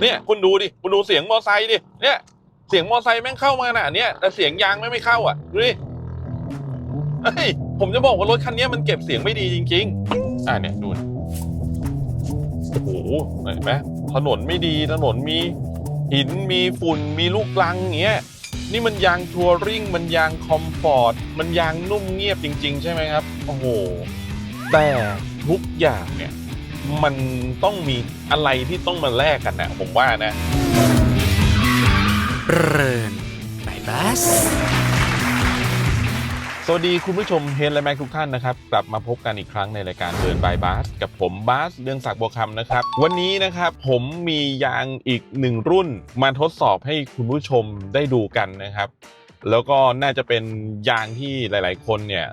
เนี่ยคุณดูดิคุณดูเสียงมอไซค์ดิเนี่ยเสียงมอไซค์แม่งเข้ามาขนาดเนี้ยแต่เสียงยางไม่งไม่เข้าอะดูดิเฮ้ยผมจะบอกว่ารถคันนี้มันเก็บเสียงไม่ดีจริง ๆ อ่าเนี่ยดูโอ้โหเห็นไหมถนนไม่ดีถนนมีหินมีฝุ่นมีลูกลังอย่างเงี้ยนี่มันยางทัวริงมันยางคอมฟอร์ตมันยางนุ่มเงียบจริง ๆ ใช่ไหมครับ โอ้โห แต่ทุกอย่างเนี่ย มันต้องมีอะไรที่ต้องมาแลกกันนะผมว่านะเรินบายบัสสวัสดีคุณผู้ชมเฮนและแม็กทุกท่านนะครับ กลับมาพบกันอีกครั้งในรายการเดินบายบาสกับผมบาสเรืองศักดิ์บัวคำนะครับ วันนี้นะครับผมมียางอีกหนึ่งรุ่น มาทดสอบให้คุณผู้ชมได้ดูกันนะครับ แล้วก็น่าจะเป็นยางที่หลาย ๆ คนเนี่ย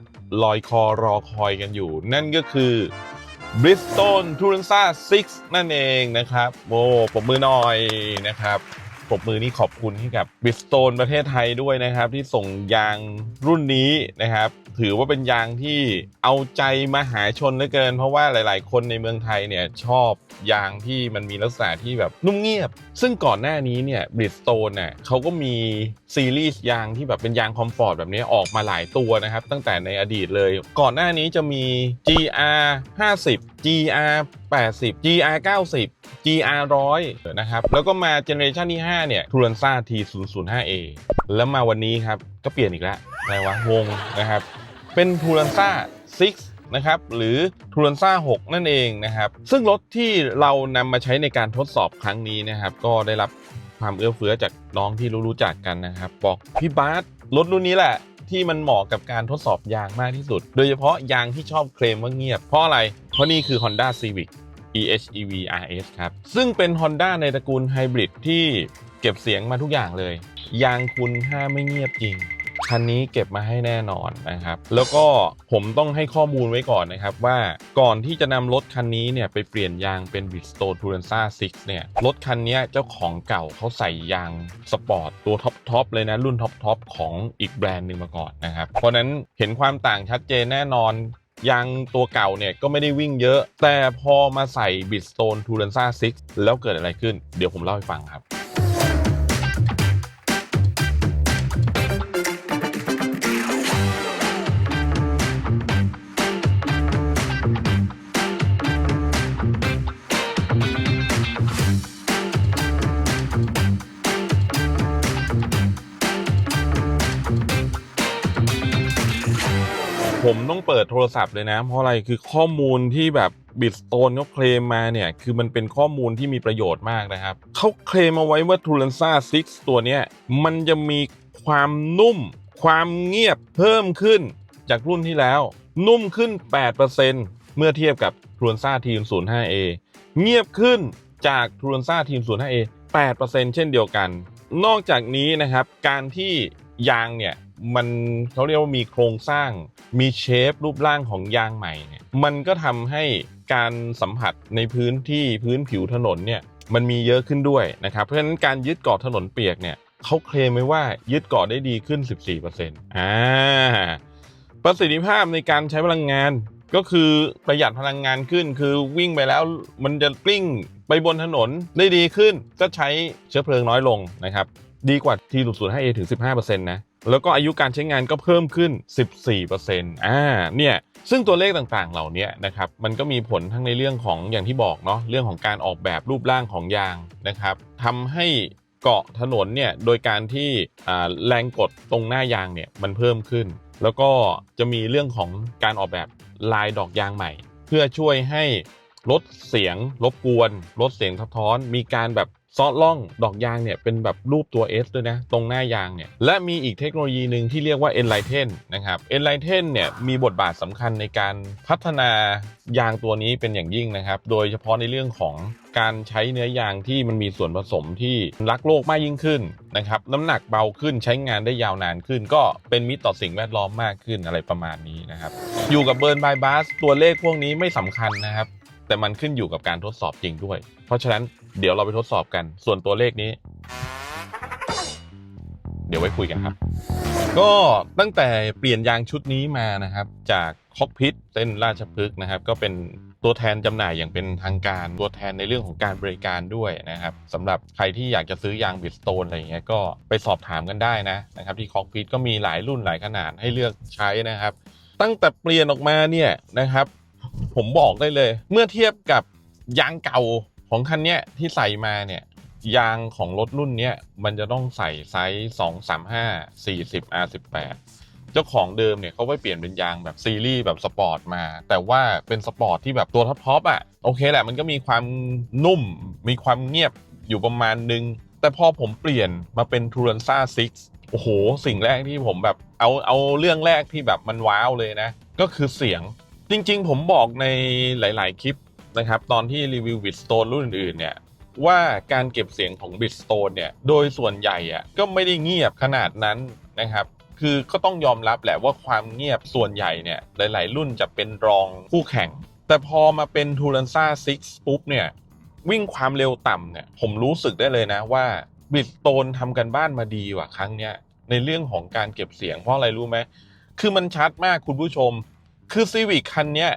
ลอยคอรอคอยกันอยู่ นั่นก็คือ บริสตอลทูรันซ่า6นั่นเองนะครับโอ้ผมมือหน่อยนะครับ ปรบมือนี่ขอบคุณให้กับ Bristol ประเทศไทยด้วยนะครับ ที่ส่งยางรุ่นนี้นะครับ ถือว่าเป็นยางที่เอาใจมหาชนเหลือเกิน เพราะว่าหลาย ๆ คนในเมืองไทยเนี่ยชอบยางที่มันมีลักษณะที่แบบนุ่มเงียบ ซึ่งก่อนหน้านี้เนี่ย Bridgestone เนี่ยเขาก็มีซีรีส์ยางที่แบบเป็นยางคอมฟอร์ตแบบนี้ออกมาหลายตัวนะครับ ตั้งแต่ในอดีตเลย ก่อนหน้านี้จะมี GR 50 GR 80 GR 90 GR 100นะครับ แล้วก็มาเจเนอเรชันที่ 5 เนี่ย Turanza T005A แล้วมาวันนี้ครับ ก็เปลี่ยนอีกแล้วอะไรวะงงนะครับ เป็น Turanza 6นะครับหรือ Turanza 6นั่นเองนะครับ ซึ่งรถที่เรานำมาใช้ในการทดสอบครั้งนี้นะครับ ก็ได้รับความเอื้อเฟื้อจากน้องที่รู้รู้จักกันนะครับ บอกพี่บาสรถรุ่นนี้แหละ ที่มันเหมาะกับการทดสอบยางมากที่สุด โดยเฉพาะยางที่ชอบเคลมว่าเงียบ เพราะอะไร เพราะนี่คือ Honda Civic EHEV RS ครับ ซึ่งเป็น Honda ในตระกูลไฮบริดที่เก็บเสียงมาทุกอย่างเลย ยางคุณห้าไม่เงียบจริง คันนี้เก็บมาให้แน่นอนนะครับ แล้วก็ผมต้องให้ข้อมูลไว้ก่อนนะครับ ว่าก่อนที่จะนำรถคันนี้เนี่ยไปเปลี่ยนยางเป็น Bridgestone Turanza 6 เนี่ย รถคันนี้เจ้าของเก่าเขาใส่ยางสปอร์ตตัวท็อปทอปเลยนะ รุ่นท็อปทอปของอีกแบรนด์หนึ่งมาก่อนนะครับ เพราะนั้นเห็นความต่างชัดเจนแน่นอน ยางตัวเก่าเนี่ยก็ไม่ได้วิ่งเยอะ แต่พอมาใส่บิดสโตนทูเรนซ่า6แล้วเกิดอะไรขึ้น เดี๋ยวผมเล่าให้ฟังครับ ผมต้องเปิดโทรศัพท์เลยนะ เพราะอะไรคือข้อมูลที่แบบบิตสโตนเขาเคลมมาเนี่ย คือมันเป็นข้อมูลที่มีประโยชน์มากนะครับ เขาเคลมเอาไว้ว่า t u r a n z a 6ตัวเนี้ยมันจะมีความนุ่ม ความเงียบเพิ่มขึ้นจากรุ่นที่แล้ว นุ่มขึ้น 8%เมื่อเทียบกับ t u r a n z a Team 05A เงียบขึ้นจาก t u r a n z a Team 05A 8%เช่นเดียวกัน นอกจากนี้นะครับ การที่ยางเนี่ย มันเขาเรียกว่ามีโครงสร้างมีเชฟรูปร่างของยางใหม่เนี่ยมันก็ทำให้การสัมผัสในพื้นที่พื้นผิวถนนเนี่ยมันมีเยอะขึ้นด้วยนะครับ เพราะฉะนั้นการยึดเกาะถนนเปียกเนี่ยเขาเคลมไว้ว่ายึดเกาะได้ดีขึ้น 14%อ่าประสิทธิภาพในการใช้พลังงานก็คือประหยัดพลังงานขึ้น คือวิ่งไปแล้วมันจะกลิ้งไปบนถนนได้ดีขึ้นก็ใช้เชื้อเพลิงน้อยลงนะครับ ดีกว่า T005A ถึง 15%นะ แล้วก็อายุการใช้งานก็เพิ่มขึ้น 14%อ่า เนี่ย ซึ่งตัวเลขต่างๆ เหล่านี้นะครับ มันก็มีผลทั้งในเรื่องของอย่างที่บอกเนาะ เรื่องของการออกแบบรูปร่างของยางนะครับทำให้เกาะถนนเนี่ย โดยการที่แรงกดตรงหน้ายางเนี่ยมันเพิ่มขึ้น แล้วก็จะมีเรื่องของการออกแบบลายดอกยางใหม่ เพื่อช่วยให้ลดเสียงรบกวน ลดเสียงสะท้อน มีการแบบ ซอดล่องดอกยางเนี่ยเป็นแบบรูปตัว S ด้วยนะตรงหน้ายางเนี่ยและมีอีกเทคโนโลยีหนึ่งที่เรียกว่า Enlighten นะครับ Enlighten เนี่ยมีบทบาทสำคัญในการพัฒนายางตัวนี้เป็นอย่างยิ่งนะครับ โดยเฉพาะในเรื่องของการใช้เนื้อยางที่มันมีส่วนผสมที่รักโลกมากยิ่งขึ้นนะครับน้ำหนักเบาขึ้นใช้งานได้ยาวนานขึ้น ก็เป็นมิตรต่อสิ่งแวดล้อมมากขึ้นอะไรประมาณนี้นะครับ อยู่กับเบิร์นบายบาสตัวเลขพวกนี้ไม่สำคัญนะครับ แต่มันขึ้นอยู่กับการทดสอบจริงด้วย เพราะฉะนั้น เดี๋ยวเราไปทดสอบกัน ส่วนตัวเลขนี้ เดี๋ยวไว้คุยกันครับ ก็ตั้งแต่เปลี่ยนยางชุดนี้มานะครับ จากคอกพิทเส้นราชพฤกษ์นะครับ ก็เป็นตัวแทนจำหน่ายอย่างเป็นทางการ ตัวแทนในเรื่องของการบริการด้วยนะครับสำหรับใครที่อยากจะซื้อยางบิดสโตนอะไรเงี้ยก็ไปสอบถามกันได้นะนะครับ ที่คอกพิทก็มีหลายรุ่นหลายขนาดให้เลือกใช้นะครับ ตั้งแต่เปลี่ยนออกมาเนี่ยนะครับ ผมบอกได้เลย เมื่อเทียบกับยางเก่า ของคันเนี้ยที่ใส่มาเนี่ยยางของรถรุ่นเนี้ยมันจะต้องใส่ไซส์2 3 5 40 R18 เจ้าของเดิมเนี่ยเขาไปเปลี่ยนเป็นยางแบบซีรีส์แบบสปอร์ตมา แต่ว่าเป็นสปอร์ตที่แบบตัวท็อปๆอะโอเคแหละมันก็มีความนุ่ม มีความเงียบอยู่ประมาณนึง แต่พอผมเปลี่ยนมาเป็น t u r a n z a 6โอ้โห สิ่งแรกที่ผมแบบเอาเอาเรื่องแรกที่แบบมันว้าวเลยนะ ก็คือเสียงจริง ๆ ผมบอกในหลาย ๆ คลิป นะครับตอนที่รีวิวบิ t สโตนรุ่นอื่นๆเนี่ยว่าการเก็บเสียงของบิ t สโตนเนี่ยโดยส่วนใหญ่อะก็ไม่ได้เงียบขนาดนั้นนะครับคือก็ต้องยอมรับแหละว่าความเงียบส่วนใหญ่เนี่ยหลาย ๆ รุ่นจะเป็นรองคู่แข่ง แต่พอมาเป็น t u r a n z a 6ปุ๊บเนี่ยวิ่งความเร็วต่ำเนี่ยผมรู้สึกได้เลยนะว่าบิดโตนทำกันบ้านมาดีว่ะครั้งเนี้ยในเรื่องของการเก็บเสียงเพราะอะไรรู้ไหมคือมันชัดมากคุณผู้ชม คือซีวิ c คันเนี้ย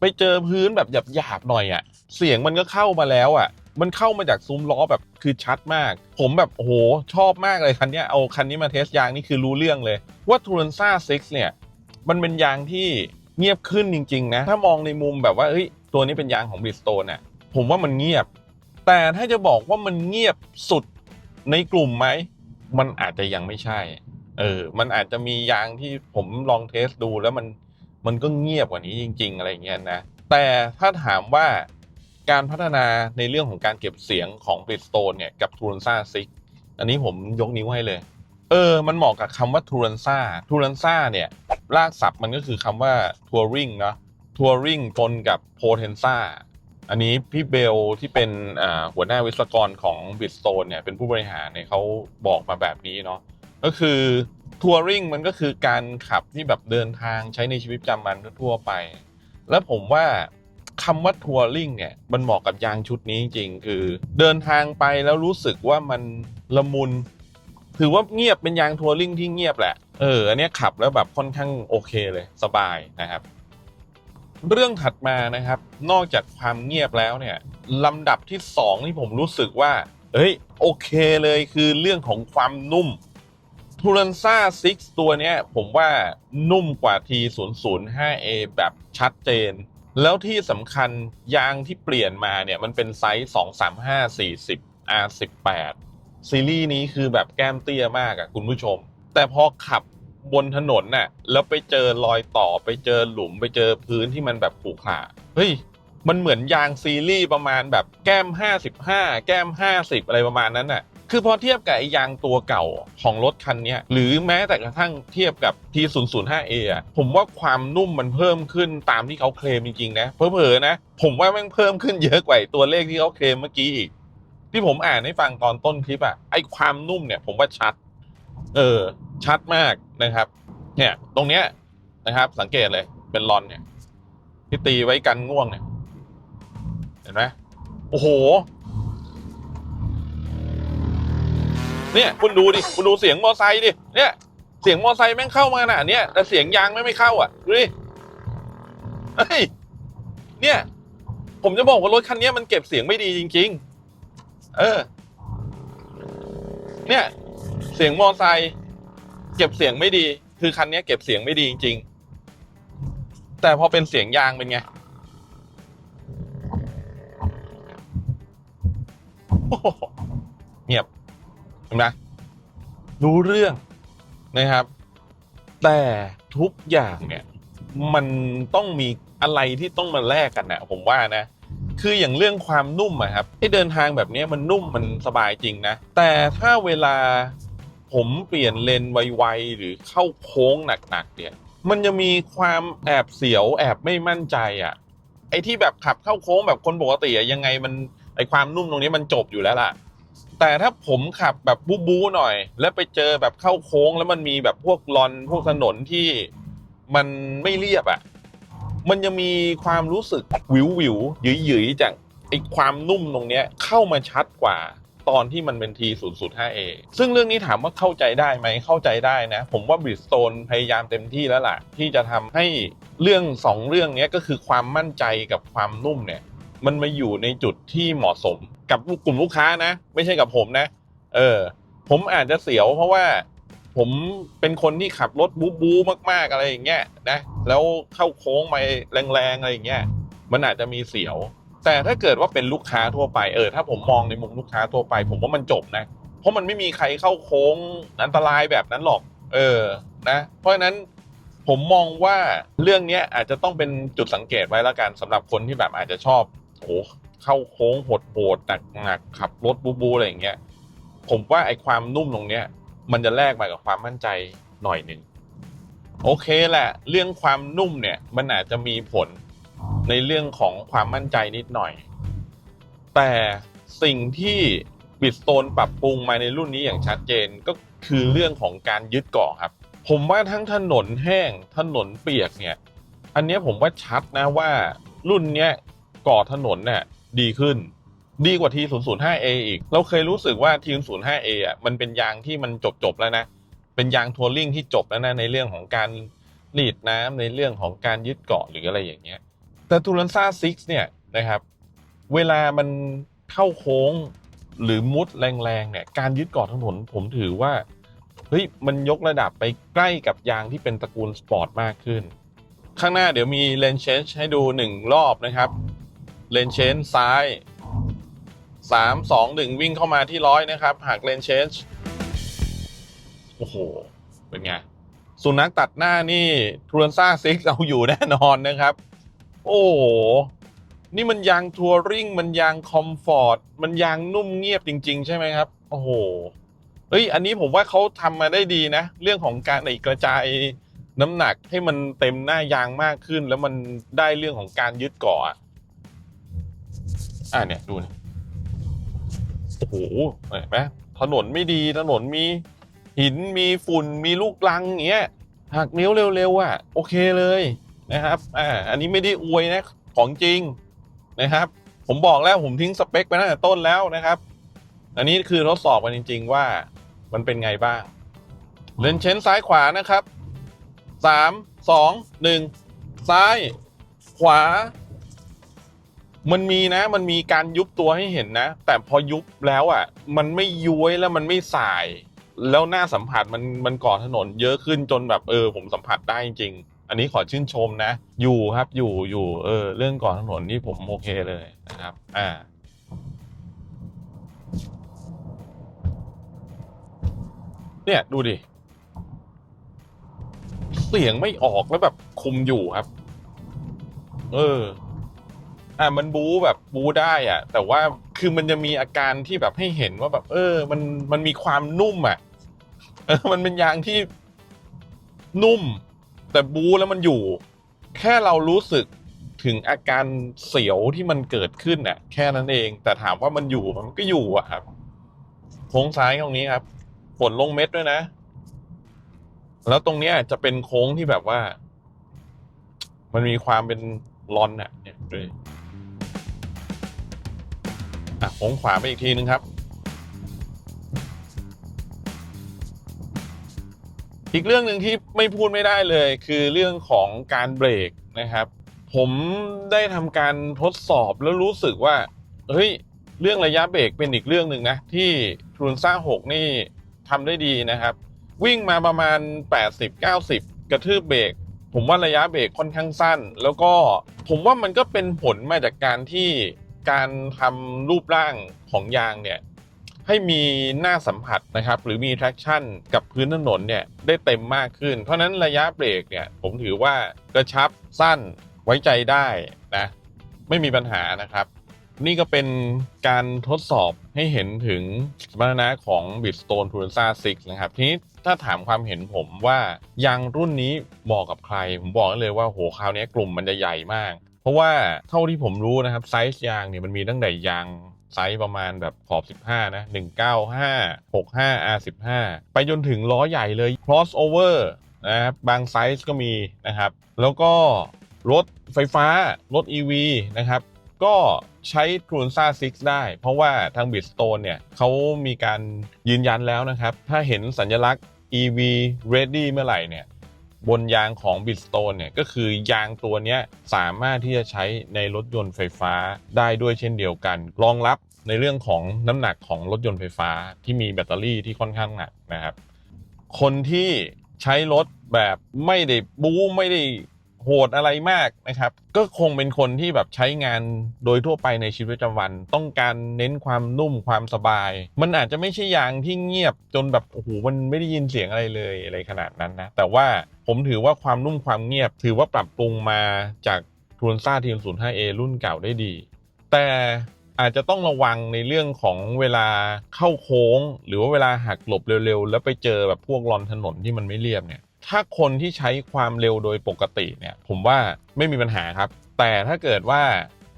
ไปเจอพื้นแบบหยาบๆหน่อยอะ่ะ เสียงมันก็เข้ามาแล้วอะ่ะ มันเข้ามาจากซุ้มล้อแบบคือชัดมาก ผมแบบโอ้โหชอบมากเลยคันนี้เอาคันนี้มาเทสยางนี่คือรู้เรื่องเลย ว่า t u r a n z a 6เนี่ย มันเป็นยางที่เงียบขึ้นจริง ๆ นะ ถ้ามองในมุมแบบว่าเฮ้ยตัวนี้เป็นยางของ Bridgestone น่ะผมว่ามันเงียบ แต่ถ้าจะบอกว่ามันเงียบสุดในกลุ่มไหมมันอาจจะยังไม่ใช่ เออ มันอาจจะมียางที่ผมลองเทสดูแล้วมัน มันก็เงียบกว่านี้จริง ๆ อะไรเงี้ยนะ แต่ถ้าถามว่าการพัฒนาในเรื่องของการเก็บเสียงของ Bridgestone เนี่ยกับ t u r a n z a 6อันนี้ผมยกนิ้วให้เลย เออ มันเหมาะกับคำว่า t u r a n z a t u r a n z a เนี่ย รากศัพท์มันก็คือคำว่า touring เนาะ touring ปนกับ potenza อันนี้พี่เบลที่เป็นหัวหน้าวิศวกรของ Bridgestone เนี่ยเป็นผู้บริหารเนี่ยเขาบอกมาแบบนี้เนาะก็คือ ทัวริงมันก็คือการขับที่แบบเดินทางใช้ในชีวิตประจำวันทั่วไป แล้วผมว่าคำว่าทัวริงเนี่ยมันเหมาะกับยางชุดนี้จริงๆคือ เดินทางไปแล้วรู้สึกว่ามันละมุน ถือว่าเงียบเป็นยางทัวริงที่เงียบแหละ เออ อันนี้ขับแล้วแบบค่อนข้างโอเคเลยสบายนะครับ เรื่องถัดมานะครับ นอกจากความเงียบแล้วเนี่ยลำดับที่สองที่ผมรู้สึกว่า เอ้ยโอเคเลยคือเรื่องของความนุ่ม ทูรันซ่า6ตัวนี้ผมว่านุ่มกว่า T005A แบบชัดเจน แล้วที่สำคัญยางที่เปลี่ยนมาเนี่ย มันเป็นไซส์ 235 40 R18 ซีรีส์นี้คือแบบแก้มเตี้ยมากอะคุณผู้ชม แต่พอขับบนถนนน่ะแล้วไปเจอรอยต่อไปเจอหลุมไปเจอพื้นที่มันแบบขรุขระเฮ้ยมันเหมือนยางซีรีส์ประมาณแบบแก้ม 55 แก้ม 50 อะไรประมาณนั้นน่ะ คือพอเทียบกับไอ้ยางตัวเก่าของรถคันนี้หรือแม้แต่กระทั่งเทียบกับ T005A อะผมว่าความนุ่มมันเพิ่มขึ้นตามที่เขาเคลมจริงๆนะเผลอๆนะ ผมว่าม่งเพิ่มขึ้นเยอะกว่าตัวเลขที่เขาเคลมเมื่อกี้อีกที่ผมอ่านให้ฟังตอนต้นคลิปอะไอ้ความนุ่มเนี่ย ผมว่าชัด เออ ชัดมากนะครับ เนี่ย ตรงเนี้ยนะครับ สังเกตเลยเป็นรอนเนี่ยที่ตีไว้กันง่วงเนี่ย เห็นไหมโอ้โห เนี่ยคุณดูดิคุณดูเสียงมอไซค์ดิเนี่ยเสียงมอไซค์แม่งเข้ามานาดเนี้ยแต่เสียงยางไม่งไม่เข้าอะดูดิเฮ้ยเนี่ย ผมจะบอกว่ารถคันนี้มันเก็บเสียงไม่ดีจริง ๆ เออ เนี่ย เสียงมอไซค์เก็บเสียงไม่ดี คือคันนี้เก็บเสียงไม่ดีจริง ๆ แต่พอเป็นเสียงยางเป็นไงโอ้ ห็นไหมรู้เรื่องนะครับ แต่ทุกอย่างเนี่ยมันต้องมีอะไรที่ต้องมาแลกกันนะผมว่านะ คืออย่างเรื่องความนุ่มอะครับที่เดินทางแบบนี้มันนุ่มมันสบายจริงนะ แต่ถ้าเวลาผมเปลี่ยนเลนไวๆหรือเข้าโค้งหนักๆเนี่ย มันจะมีความแอบเสียวแอบไม่มั่นใจอะไอ้ที่แบบขับเข้าโค้งแบบคนปกติอะยังไงมันไอ้ความนุ่มตรงนี้มันจบอยู่แล้วล่ะ แต่ถ้าผมขับแบบบู๊บู๊หน่อย แล้วไปเจอแบบเข้าโค้ง แล้วมันมีแบบพวกลอนพวกถนนที่มันไม่เรียบอะ่ะ มันจะมีความรู้สึกวิววิวหยุยหยุยๆจากไอความนุ่มตรงเนี้ยเข้ามาชัดกว่าตอนที่มันเป็น T 0 0 5 A ซึ่งเรื่องนี้ถามว่าเข้าใจได้ไหมเข้าใจได้นะ ผมว่า Bridgestone พยายามเต็มที่แล้วล่ะ ที่จะทำให้เรื่องสองเรื่องนี้ก็คือความมั่นใจกับความนุ่มเนี่ย มันมาอยู่ในจุดที่เหมาะสมกับกลุ่มลูกค้านะ ไม่ใช่กับผมนะ เออ ผมอาจจะเสียวเพราะว่าผมเป็นคนที่ขับรถบู๊บู๊มาก ๆ อะไรอย่างเงี้ยนะแล้วเข้าโค้งไปแรงๆอะไรอย่างเงี้ยมันอาจจะมีเสียว แต่ถ้าเกิดว่าเป็นลูกค้าทั่วไปเออถ้าผมมองในมุมลูกค้าทั่วไป ผมว่ามันจบนะ เพราะมันไม่มีใครเข้าโค้งอันตรายแบบนั้นหรอก เออนะ เพราะฉะนั้นผมมองว่าเรื่องนี้อาจจะต้องเป็นจุดสังเกตไว้แล้วกันสำหรับคนที่แบบอาจจะชอบ โอ้เข้าโค้งโหดๆหนักขับรถบูบูอะไรอย่างเงี้ยผมว่าไอ้ความนุ่มตรงเนี้ย มันจะแลกมากับความมั่นใจหน่อยหนึ่งโอเคแหละ เรื่องความนุ่มเนี่ยมันอาจจะมีผลในเรื่องของความมั่นใจนิดหน่อย แต่สิ่งที่บิดโ o นปรับปรุงมาในรุ่นนี้อย่างชัดเจนก็คือเรื่องของการยึดเกาะครับ ผมว่าทั้งถนนแห้งถนนเปียกเนี่ย อันนี้ผมว่าชัดนะว่ารุ่นเนี้ยเก่อถนนเนี่ยดีขึ้น ดีกว่า T005A อีก เราเคยรู้สึกว่า T005A อะมันเป็นยางที่มันจบจบแล้วนะ เป็นยางทัวริงที่จบแล้วนะในเรื่องของการหลีดน้ำในเรื่องของการยึดเกาะหรืออะไรอย่างเงี้ย แต่ตูรันซ่า6เนี่ยนะครับ เวลามันเข้าโค้งหรือมุดแรงๆเนี่ยการยึดเกาะถนนผมถือว่าเฮ้ยมันยกระดับไปใกล้กับยางที่เป็นตระกูลสปอร์ตมากขึ้น ข้างหน้าเดี๋ยวมีเลนเชนจ์ให้ดูหนึ่งรอบนะครับ เลนเชนซ้ายสามสองหนึ่งวิ่งเข้ามาที่ร้อยนะครับหากเลนเชนโอ้โห เป็นไง สุนัขตัดหน้านี่ทูรันซ่าซิกเอาอยู่แน่นอนนะครับ โอ้โห นี่มันยางทัวริงมันยางคอมฟอร์ต มันยางนุ่มเงียบจริง ๆ ใช่ไหมครับ โอ้โหเฮ้ย อันนี้ผมว่าเขาทำมาได้ดีนะ เรื่องของการอ้กระจายน้ำหนักให้มันเต็มหน้ายางมากขึ้น แล้วมันได้เรื่องของการยึดเกาะ อ่าเนี่ยดูนะโอ้โหเห็นไหมถนนไม่ดีถนนมีหินมีฝุ่นมีลูกลังอย่างเงี้ยหักนิ้วเร็วๆอะโอเคเลยนะครับอ่าอันนี้ไม่ได้อวยนะของจริงนะครับ ผมบอกแล้วผมทิ้งสเปคไปตั้งแต่ต้นแล้วนะครับ อันนี้คือทดสอบกันจริง ๆ ว่ามันเป็นไงบ้างเลนเชนซ้ายขวานะครับสามสองหนึ่งซ้าย ขวา มันมีนะ มันมีการยุบตัวให้เห็นนะ แต่พอยุบแล้วอะ มันไม่ย้วยแล้วมันไม่สาย แล้วหน้าสัมผัสมันมันก่อถนนเยอะขึ้นจนแบบเออ ผมสัมผัสได้จริงอันนี้ขอชื่นชมนะ อยู่ครับอยู่อยู่เออ เรื่องก่อถนนนี่ผมโอเคเลยนะครับ อ่า เนี่ยดูดิ เสียงไม่ออกแล้วแบบคุมอยู่ครับ เออ อะมันบู๊แบบบู๊ได้อะ แต่ว่าคือมันจะมีอาการที่แบบให้เห็นว่าแบบ เออ มันมันมีความนุ่มอะเออมันเป็นยางที่นุ่ม แต่บู๊แล้วมันอยู่ แค่เรารู้สึกถึงอาการเสียวที่มันเกิดขึ้นน่ะ แค่นั้นเอง แต่ถามว่ามันอยู่มันก็อยู่อะครับโค้งซ้ายตรงนี้ครับฝนลงเม็ดด้วยนะ แล้วตรงเนี้ยจะเป็นโค้งที่แบบว่า มันมีความเป็นลอนน่ะ เนี่ยดูดิ อะโค้งขวาไปอีกทีนึงครับ อีกเรื่องหนึ่งที่ไม่พูดไม่ได้เลย คือเรื่องของการเบรกนะครับ ผมได้ทำการทดสอบแล้วรู้สึกว่า เฮ้ย เรื่องระยะเบรกเป็นอีกเรื่องหนึ่งนะ ที่ทรูนซ่า6นี่ทำได้ดีนะครับ วิ่งมาประมาณ 80-90 กระทืบเบรกผมว่าระยะเบรกค่อนข้างสั้น แล้วก็ผมว่ามันก็เป็นผลมาจากการที่ การทำรูปร่างของยางเนี่ยให้มีหน้าสัมผัสนะครับ หรือมี traction กับพื้นถนนเนี่ยได้เต็มมากขึ้น เพราะนั้นระยะเบรกเนี่ยผมถือว่ากระชับสั้นไว้ใจได้นะไม่มีปัญหานะครับ นี่ก็เป็นการทดสอบให้เห็นถึงสมรรถนะของ Bridgestone t u r a n z a 6นะครับ ทีนี้ถ้าถามความเห็นผมว่ายางรุ่นนี้เหมาะกับใคร ผมบอกได้เลยว่าโหคราวนี้กลุ่มมันจะใหญ่มาก เพราะว่าเท่าที่ผมรู้นะครับไซส์ยางเนี่ยมันมีตั้งแต่ยางไซส์ประมาณแบบขอบ 15 นะ 195 65 R15 ไปจนถึงล้อใหญ่เลย crossover นะครับบางไซส์ก็มีนะครับ แล้วก็รถไฟฟ้า รถ EV นะครับ ก็ใช้ t r u n s a 6ได้ เพราะว่าทาง Bridgestone เนี่ยเขามีการยืนยันแล้วนะครับ ถ้าเห็นสัญลักษณ์ EV ready เมื่อไหร่เนี่ย บนยางของ Bridgestone เนี่ยก็คือยางตัวนี้สามารถที่จะใช้ในรถยนต์ไฟฟ้าได้ด้วยเช่นเดียวกัน รองรับในเรื่องของน้ำหนักของรถยนต์ไฟฟ้าที่มีแบตเตอรี่ที่ค่อนข้างหนักนะครับ คนที่ใช้รถแบบไม่ได้บู๊ไม่ได้ โหดอะไรมากนะครับ ก็คงเป็นคนที่แบบใช้งานโดยทั่วไปในชีวิตประจำวัน ต้องการเน้นความนุ่มความสบาย มันอาจจะไม่ใช่ยางที่เงียบจนแบบโอ้โหมันไม่ได้ยินเสียงอะไรเลยอะไรขนาดนั้นนะแต่ว่าผมถือว่าความนุ่มความเงียบ ถือว่าปรับปรุงมาจากทูนซ่าทีม 05 A รุ่นเก่าได้ดี แต่อาจจะต้องระวังในเรื่องของเวลาเข้าโค้ง หรือว่าเวลาหักหลบเร็วๆ แล้วไปเจอแบบพวกรอนถนนที่มันไม่เรียบเนี่ย ถ้าคนที่ใช้ความเร็วโดยปกติเนี่ยผมว่าไม่มีปัญหาครับ แต่ถ้าเกิดว่า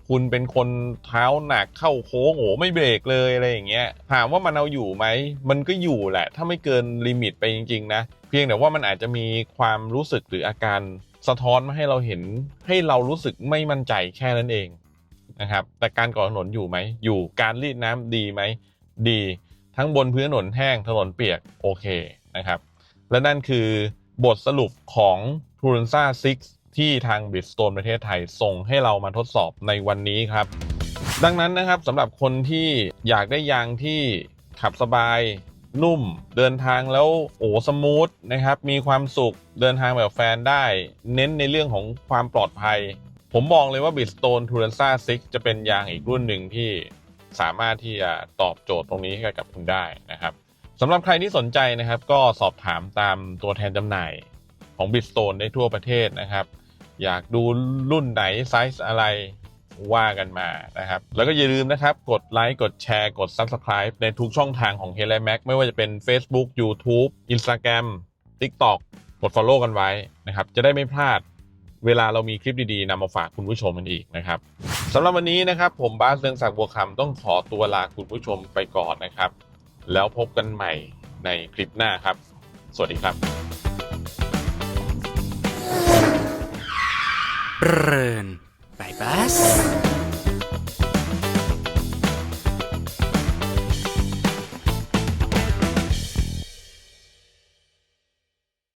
คุณเป็นคนเท้าหนักเข้าโค้งโอ้ไม่เบรกเลยอะไรอย่างเงี้ยถามว่ามันเอาอยู่ไหม มันก็อยู่แหละ ถ้าไม่เกินลิมิตไปจริง ๆ นะ เพียงแต่ว่ามันอาจจะมีความรู้สึกหรืออาการสะท้อนมาให้เราเห็นให้เรารู้สึกไม่มั่นใจแค่นั้นเองนะครับแต่การก่อถนนอยู่ไหม อยู่การรีดน้ำดีไหมดีทั้งบนพื้นถนนแห้งถนนเปียกโอเคนะครับ และนั่นคือ บทสรุปของ t u r a n z a 6 ที่ทาง Bridgestone ประเทศไทย ส่งให้เรามาทดสอบในวันนี้ครับ ดังนั้นนะครับสำหรับคนที่อยากได้ยางที่ขับสบาย นุ่ม เดินทางแล้วโอ้สมูทนะครับ มีความสุขเดินทางแบบแฟนได้ เน้นในเรื่องของความปลอดภัย ผมมองเลยว่า Bridgestone t u r a n z a 6 จะเป็นยางอีกรุ่นหนึ่งที่สามารถที่จะตอบโจทย์ตรงนี้ให้กับคุณได้นะครับ สำหรับใครที่สนใจนะครับ ก็สอบถามตามตัวแทนจำหน่ายของ Bridgestone ได้ทั่วประเทศนะครับ อยากดูรุ่นไหนไซส์อะไรว่ากันมานะครับ แล้วก็อย่าลืมนะครับ กดไลค์กดแชร์กด Subscribe ในทุกช่องทางของ h e l l Mac ไม่ว่าจะเป็น Facebook YouTube Instagram TikTok กด Follow กันไว้นะครับ จะได้ไม่พลาดเวลาเรามีคลิปดีๆนำมาฝากคุณผู้ชมกันอีกนะครับสำหรับวันนี้นะครับ ผมบาสเรืองศักดิ์บัวคำต้องขอตัวลาคุณผู้ชมไปก่อนนะครับ แล้วพบกันใหม่ในคลิปหน้าครับ สวัสดีครับเรินไปบัส